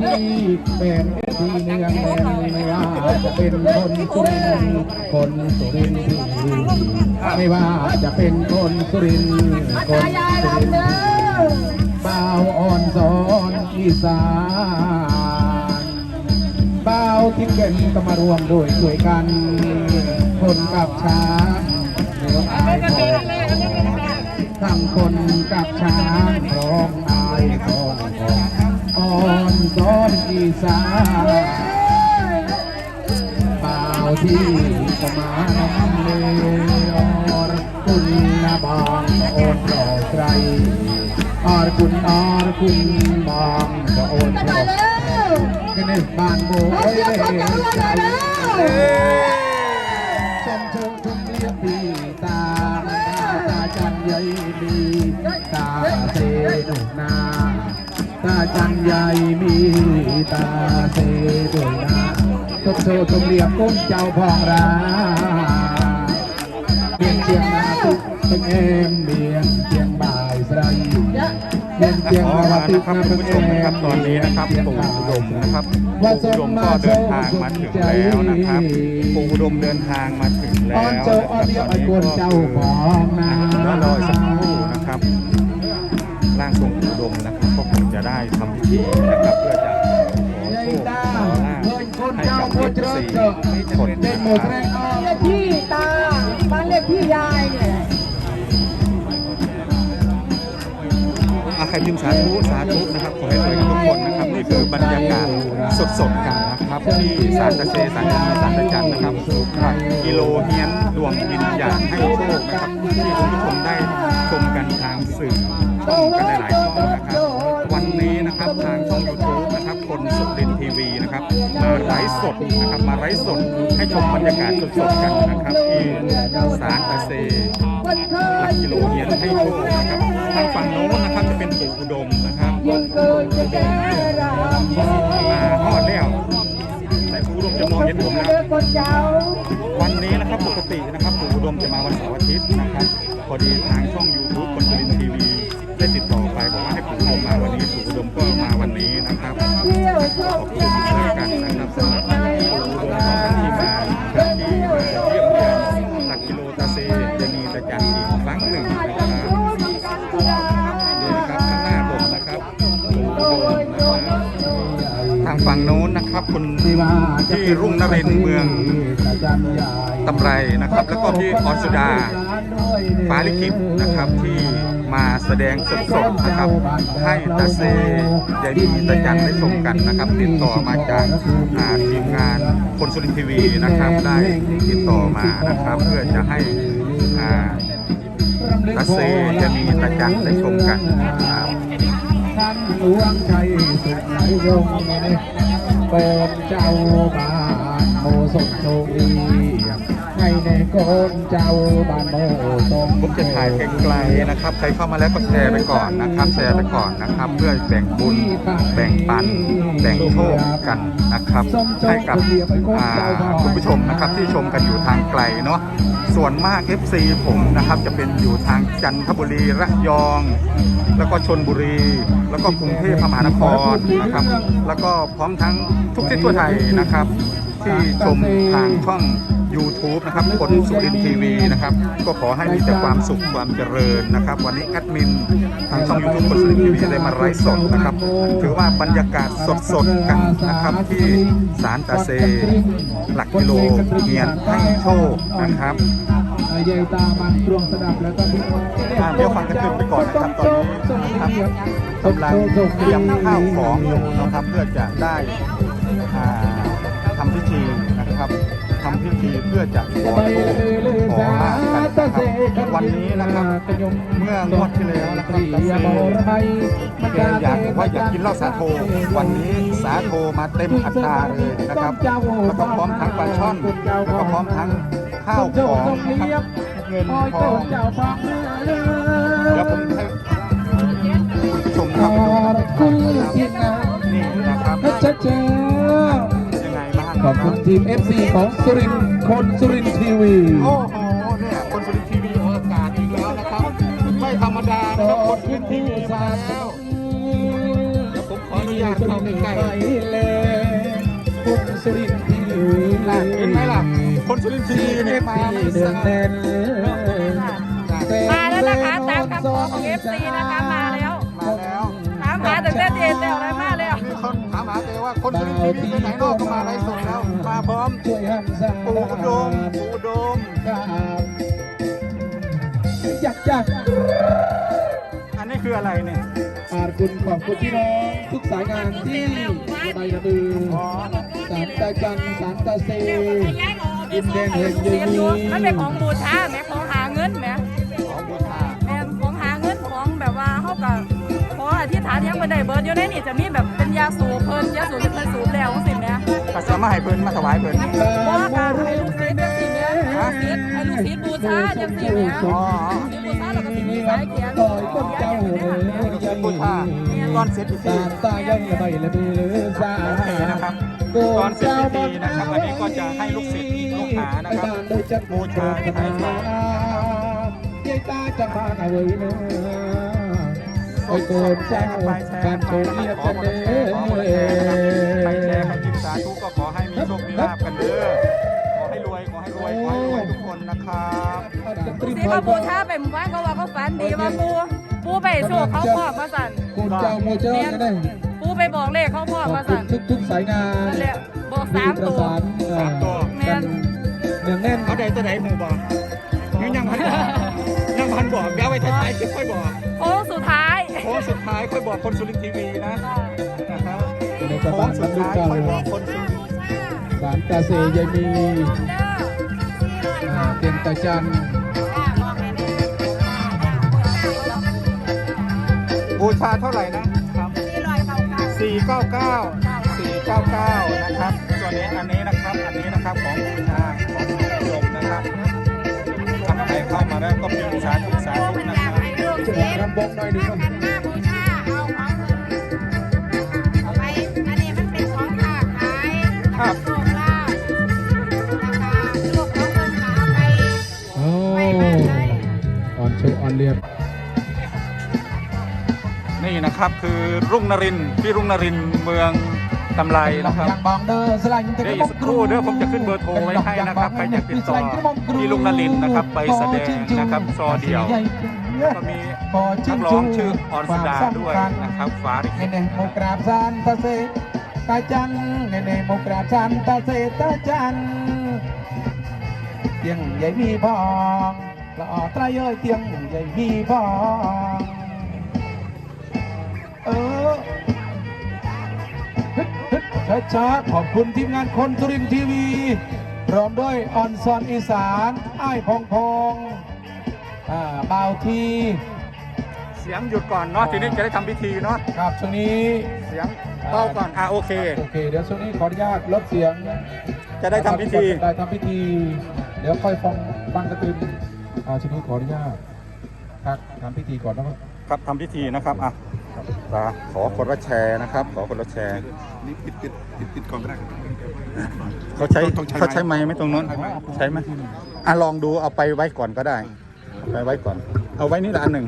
ที่เป็นที่เนืองแน่นไม่ว่าจะเป็นคนสุรินทร์คนสุรินทร์ไม่ว่าจะเป็นคนสุรินทร์คนสุรินทร์บ่าวอ่อนสอนอีสานบ่าวที่เก่งก็มารวมด้วยช่วยกัน คนกับช้างเดี๋ยวอายขอทั้งคนกับช้าง สาเปล่าที่ก็มาน้ำเลอรคุณนาบางโอนรอใครอรคุณอรคุณบางก็โอนรอกันในบ้านโบยเล่ใจชมเชิงทุ่งเลี้ยงดีตาตาจันใหญ่ดีตาเสดุนา จันใหญ่มีตาเสดุนาตบโซชมเรียบก้นเจ้าพองราเบียงเบียงนาตุกเป็นเอมเบียงเบียงบ่ายใสเบียงเบียงขอนามาตุนะครับคุเป็ณนผู้ชมนะครับตอนนี้นะครับปู่อุดมนะครับปู่อุดมก็เดินทางมาถึงแล้วนะครับปู่อุดมเดินทางมาถึงแล้วนะครับตอนนี้ก็ของนาแล้วรอสักครู่นะครับร่างทรงปู่อุดมนะครับก็คงจะ ได้ทำพิธีนะครับเพื่อจะขอโชคขอลาภให้กับเอฟซีคนเป็นนะหมดครับเลขที่ตาบ้านเลขที่ยายเนี่ยอาใครพิมพ์สาธุสาธุนะครับขอให้รวยกันทุกคนนะครับนี่คือบรรยากาศสดๆกันนะครับที่สารตะเซสารตะนีสารตะจันนะครับผักกิโลเฮียนดวงวิญญาณให้โชคนะครับที่คุณผู้ชมได้ชมกันทางสื่อช่องกันหลายๆช่องนะครับ วันนี้นะครับทางช่อง YouTube นะครับคนสุรินทีวีนะครับ มาไลฟ์สดนะครับมาไลฟ์สดให้ชมบรรยากาศสดๆกันนะครับที่สารตะเซวันเกิหลักกิโลเฮียนให้ชคนะครับทางฝั่งโน้นนะครับจะเป็นปู่อุดมนะครับมาฮอดแล้วแต่ปู่อุดมจะมองเห็นผมแล้วเลือกคนเจ้าวันนี้นะครับปกตินะครับปู่อุดมจะมาวันเสาร์อาทิตย์นะครับพอดีทางช่อง YouTube นะครับเที่ยวชขมอบคุณด้วยกันนะครับสำหรับปู่อุดมของท่าที่มานะครับที่มาเยี่ยมเยียนหลักกิโลตาเซจะมีตะจันอีกครั้งหนึ่งนะครับนี่นะครับข้างหน้าผมนะครับปู่อุดมนะครับทางฝั่งโน้นนะครับคุณพี่รุ่งนรินทร์เมืองตำไรนะครับ แล้วก็พี่ออสุดาฟ้าลิขิตนะครับที่ มาแสดงสดๆนะครับ ให้ตาเซยายมีตาจันได้ชมกันนะครับ ติดต่อมาจากาทีมงานคนสุรินทีวีนะครับ ได้ติดต่อมานะครับ เพื่อจะให้ตาเซจะมีตาจันได้ชมกันนะครับท่านหลวงชัยสุขไหลยงโปรดเจ้าบ้านโมสมโชคดี ให้ในโกนเจ้าบ้านโมสมผมจะถ่ายไกลๆนะครับ ใครเข้ามาแล้วก็แชร์ไปก่อนนะครับ แชร์ไปก่อนนะครับ เพื่อแบ่งบุญแบ่งปันแบ่งโชคกันนะครับให้กับคุณผู้ชมนะครับที่ชมกันอยู่ทางไกลเนาะส่วนมาก FC ผมนะครับจะเป็นอยู่ทางจันทบุรีระยอง แล้วก็ชนบุรี แล้วก็กรุงเทพมหานครนะครับ แล้วก็พร้อมทั้งทุกที่ทั่วไทยนะครับ ที่ชมทางช่อง YouTube นะครับคนสุรินทีวีนะครับ ก็ขอให้มีแต่ความสุขความเจริญนะครับ วันนี้แอดมินทางช่อง YouTube คนสุรินทีวีได้มาไลฟ์สดนะครับ ถือว่าบรรยากาศสดๆกันนะครับที่ศาลตาเซ หลักกิโลเฮียนให้โชคนะครับเยยตามันตรวงสดับแล้วก็พี่อ่าเดี๋ยวฟังกันขึ้นไปก่อนนะครับตอนนี้นะครับกำลังเตรียมข้าวของอยู่นะครับเพื่อจะได้ทำพิธีนะครับ ทำพิธีเพื่อจะขอโชคขอลาภกันนะครับวันนี้นะครับ เมื่องวดที่แล้วนะครับเซแกอยากบอกว่าอยากกินเหล้าสาโท วันนี้สาโทมาเต็มอัตราเลยนะครับแล้วก็พร้อมทั้งปลาช่อนแล้วก็พร้อมทั้งข้าวของนะครับเงินทองเจ้วผมให้ชมนะครับนี่นะครับ อบคุณทีม FC ของสุรินทร์คนสุรินทร์ทีวี โอ้โหเนี่ยคนสุรินทร์ทีวีออกอากาศอีกแล้วนะครับ ไม่ธรรมดานะครับคนสุรินทร์ทีวีมาแล้วเดี๋ยวผมขออนุญาตเข้าใกล้เลยคนสุรินทร์ที่อยู่ๆน่ะเห็นไหมล่ะ คนสุรินทร์ทีวีเนี่ยมาไม่เดือสานแน่นมาแล้วนะคะตามคำขอของ FC นะคะมาแล้ว มาแล้ว ถามหาแต่เต้นเอ็นแต่อะ ว่าคนสุรินทร์ทีวีไปไหนนอกก็มาไลฟ์สดแล้วมาพร้อมช่วยหันสาปูอุดมปูอุดมอยากอยากอันนี้คืออะไรเนี่ยอาจคุณขอบคุณพี่น้องทุกสายงานที่ใบกระบืออ๋อสามตาจันทร์สามตาเซดินแดนแห่งเสียยือยู่นมันเป็นของบูชาแหม่ของหาเงินแหม่ของบูชาแม่นของหาเงินของแบบว่าเฮากับข ออธิษฐานยังบ่ได้เบิดอยู่ในนี่จะมีแบบเป็นยาสูบเพิ่นยาสูบจะเพิ่นสูบแล้วจังซี่แหม่ก็จะมาให้เพิ่นมาถวายเพิ่นบ่ค่ะให้ลูกศิษย์จังซี่แหม่ลูกศิษย์ให้ลูกศิษย์บูชาจังซี่แหม่อ๋อศิษย์บูชาแล้วก็สิมีสายเขียนต่อยต้นเจ้าอยู่เอ๋ในนั้นยเป็นบูชาตอนเสร็จพิธีสามตายังละใบละบือสาโอเคนะครับตอนเสร็จพิธีนะครับอันนี้ก็จะให้ลูกศิษย์ลูกหานะครับโดยจัดบูชาไทยมาเยตาจะมาเอาไว้เนื้อ โอ้ยโกนเจ้าการโชว์เรียบกันเด้ใครแชร์อใครพิมพ์สาธุก็ขอให้มีโชคมีลาภกันเด้อขอให้รวยขอให้รวยขอให้รวยทุกคนนะครับสิเขาบูชาไปหมู่บ้านเขาว่าเขาฝันดีว่าปูปูไปโชคเขาพร้อมมาสั่นกูเจ้าโมเจ้าจะได้ปูไปบอกเลขเขาพร้อมขอบมาคุสั่ณนทุกทุกๆสายงานนั่นแหละบอกสามประตัวสานกันเนืองแน่นเขาใดตัวไหนหมู่บอกยังยังพันบอกยังพันบอกเดี๋ยวไปท้ายๆคลิปค่อยบอกโค้ งสุดท้ายโค้งสุดท้ายค่อยบอกคนสุรินทร์ทีวีนะนะครับในกระโค้บะงสุมัดนลูกท้ายเก่าค่อยบอกคนสุรินทร์สามตาเซยายมีอ่าเก่งตาจันบูชาเท่าไหร่นะครับ499 499 นะครับ ส่วนนี้อันนี้นะครับ อันนี้นะครับของบูชาของผู้ชมนะครับท่านใครเข้ามาแล้วก็พิมพ์สาธุสาธุนะครับจะบอกรำบงหน่อยหนึงครับครับ นี่นะครับ คือรุ่งนรินทร์พี่รุ่งนรินทร์เมืองกำไรนะครับอย่างบางเด้อสลายเดี๋ยวอีกสักครู่เดี๋ยวผมจะขึ้นเบอร์โทรไว้ให้นะครับใครอยากติดต่อพี่ลุงนรินทร์นะครับไปแสดงนะครับซอเดี่ยวก็มีนักร้องชื่อออนสุดาด้วยนะครับฟ้าริเนเน่โมกราบซานตาเซตาจันเนเน่โมกราบซานตาเซตาจันเตียงใหญ่มีพองละออตรายเอ้ยเตียงใหญ่มีพอง เออฮึดฮึดช้าช้าๆขอบคุณทีมงานคนสุรินทร์ทีวี พร้อมด้วยออนซอนอีสานอ้ายพองพองอ่าบาวที เสียงหยุดก่อนเนาะทีนี้จะได้ทำพิธีเนาะครับช่วงนี้เสียงเบาก่อนอะโอเค โอเค เดี๋ยวช่วงนี้ขออนุญาตลดเสียงจะได้ทำพิธีได้ทำพิธี เดี๋ยวค่อยฟังฟังกระตุ้นอ่าช่วงนี้ขออนุญาตครับทำพิธีก่อนนะครับครับทำพิธีนะครับอะ ตาขอคนละแชร์นะครับ ขอคนละแชร์นี่ปิดปิดปิดปิดก่อนก็ได้ครับเขาใช้ต้องใช้เขาใช้ไม้ไหมตรงนู้นใช้ไหมอะลองดูเอาไปไว้ก่อนก็ได้เอาไปไว้ก่อน เอาไว้นี่ละอันหนึ่ง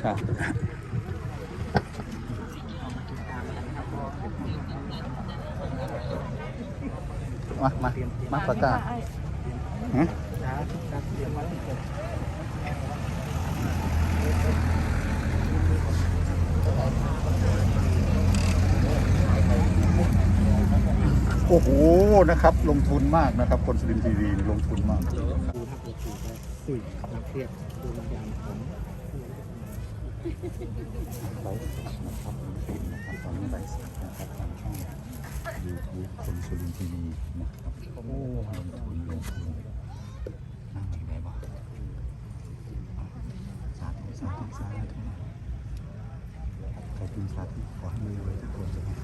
ใช่มา มา มาปากกาฮะ อ้โหนะครับ ลงทุนมากนะครับ คนสุรินทร์ทีวีนี่ลงทุนมากไลฟ์สดนะครับนะครับตอนนี้ไลฟ์สดนะครับทางช่องยูทูบคนสุรินทร์ทีวีนะครับโอ้ลงทุนลงทุนนั่งอะไรบ้างสาธุสาธุสาธุใครพิมพ์สาธุขอให้รวยทุกคนนะครับ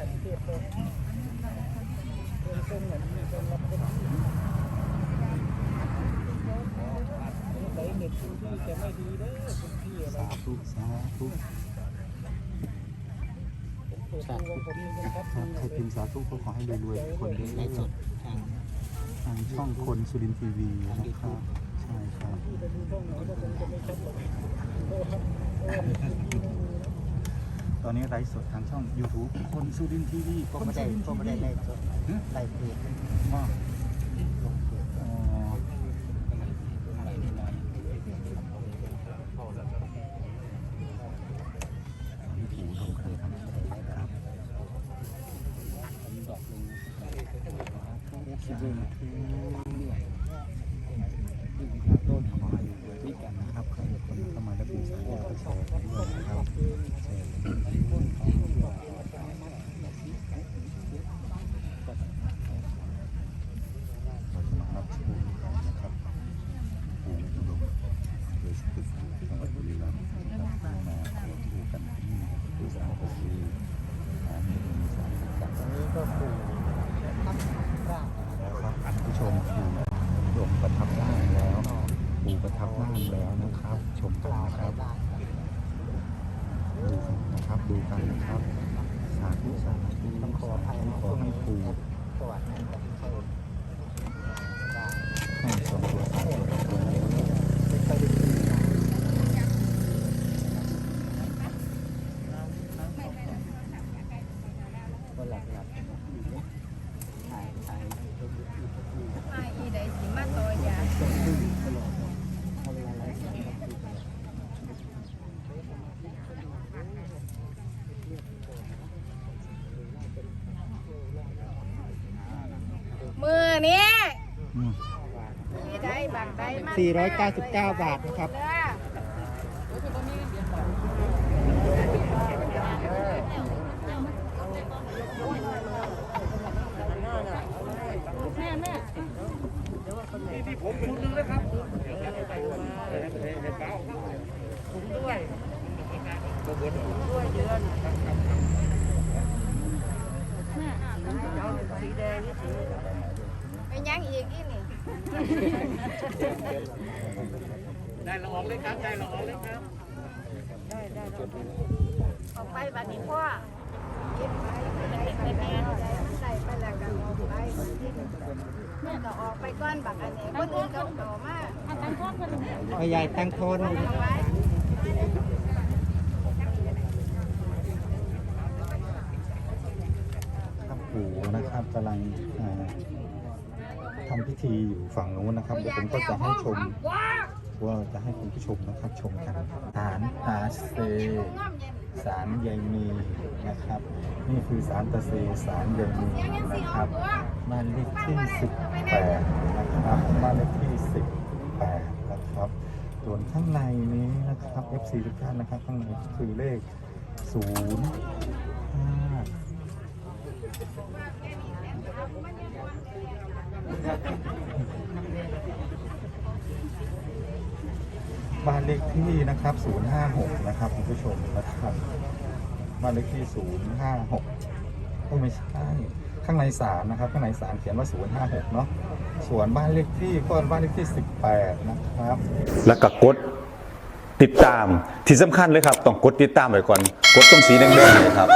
สาธุสาธุถ้าเป็นสาธุก็ขอให้รวยๆคนด้วยจดทางช่องคนสุรินทีวีนะครับ ใช่ครับ ตอนนี้ไลฟ์สดทางช่อง YouTube คนสุรินทร์ทีวีก็ไม่ได้ก็ไม่ได้ในสดไล่เพจ ว่า ลงเพจ อ๋อ อะไรนิดหน่อย ผีลงกันครับ ผมดอกลง คิดเรื่องต้นขอให้รวยๆด้วยกันนะครับใครคนเข้ามาแล้วเป็นสายแยกก็แชร์กันด้วยนะครับแชร์กันเราจะมารับชมกันนะครับปู่อุดมโดยสตึกจังหวัดบุรีรัมย์นะครับมาขอดูกันที่นี่คือสามก็คือสามหนึ่งสามสาม นี้ก็ปู่ทับร่าง นะครับผู้ชมปู่หลวงประทับร่างแล้วปู่ประทับร่าง แล้วนะครับ ชมกันนะครับร่างดูกันนะครับดูกันนะครับสาธุสาธุต้องขออภัยนะขอให้ปู่ประวัตินั้นจะไม่ใช่ร่างให้สองตัวสามตัว ไม่ค่อยได้ยินก็หลับหลับถ่ายถ่าย มาอีใดสิมาต่อยา ตลอดเอาเวลาไลฟ์สดก็คือ มือนี้ อืม มีได้บักได้มา 499 บาทนะครับ เด้อ ไปยังอีกอีนี่ ได้ละออกเลยครับ ได้ละออกเลยครับได้ได้ออกไปบัดนี้พ่อเก็บไปไปแม่ใส่ไปแล้วก็ออกไปแม่ก็ออกไปก้อนบักอันนี้คนอื่นก็ต่อมาพ่อใหญ่ตั้งโทนเอาไว้ครับปู่นะครับกำลังทำพิธีอยู่ฝั่งนู้นนะครับเดี๋ยวผมก็จะให้ชม ว่าจะให้คุณผู้ชมนะครับชมกันศาลตาเซศาลยายมีนะครับ นี่คือศาลตาเซศาลยายมีนะครับบ้านเลขที่18นะครับบ้านเลขที่18นะครับส่วนข้างในนี้นะครับ FC ทุกท่านนะครับข้างในคือเลข 0 5 บ้านเลขที่นะครับ 056 นะครับคุณผู้ชมนะครับบ้านเลขที่ 056ก็ไม่ใช่ข้างในศาลนะครับ ข้างในศาลเขียนว่า 056 เนาะส่วนบ้านเลขที่ก็บ้านเลขที่ 18 นะครับ แล้วก็กดติดตามที่สำคัญเลยครับ ต้องกดติดตามไว้ก่อน กดตรงสีแดงๆเลยครับ